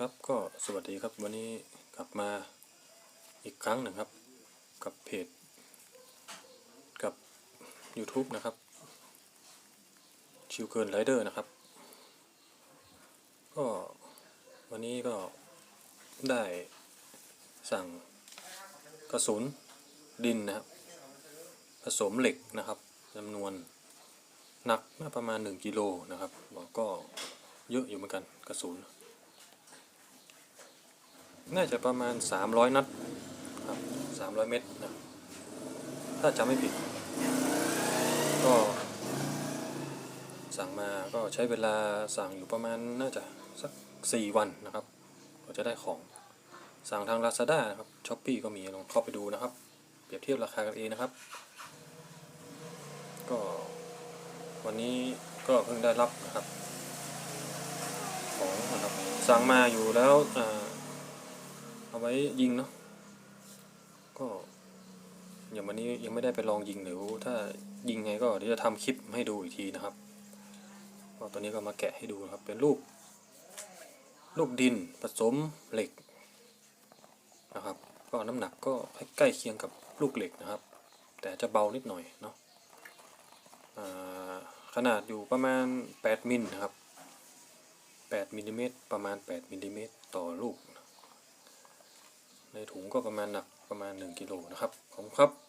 ครับก็สวัสดีครับวันนี้กลับมาอีกครั้งหนึ่งครับ กับเพจ กับ YouTube นะครับ ชิวเกินไรเดอร์นะครับ ก็วันนี้ก็ได้สั่งกระสุนดินนะครับ ผสมเหล็กนะครับจำนวนหนักประมาณ 1กิโลนะครับก็เยอะอยู่เหมือนกันกระสุน น่าจะประมาณ 300 นัดครับ300 เม็ดนะถ้าจำไม่ผิด ก็สั่งมาก็ใช้เวลาสั่งอยู่ประมาณน่าจะสัก 4 วันนะครับก็จะได้ของสั่งทาง Lazada นะครับ s h อ p e e ก็มีลองเข้าไปดูนะครับ เปรียบเทียบราคากันเองนะครับ ก็วันนี้ก็เพิ่งได้รับนะครับ ของนะครับสั่งมาอยู่แล้วอ่า เอาไว้ยิงเนาะก็อย่างวันนี้ยังไม่ได้ไปลองยิงเดี๋ยถ้ายิงไงก็เดี๋ยวจะทำคลิปให้ดูอีกทีนะครับก็ตอนนี้ก็มาแกะให้ดูครับ เป็นรูปลูกดินผสมเหล็กนะครับ ก็น้ำหนักก็ใกล้เคียงกับลูกเหล็กนะครับ แต่จะเบานิดหน่อยเนาะขนาดอยู่ประมาณ 8มิลนะครับ8มิลลิเมตรประมาณ 8มิลลิเมตรต่อลูก ในถุงก็ประมาณหนักประมาณ 1กิโลนะครับ ขอบคุณครับ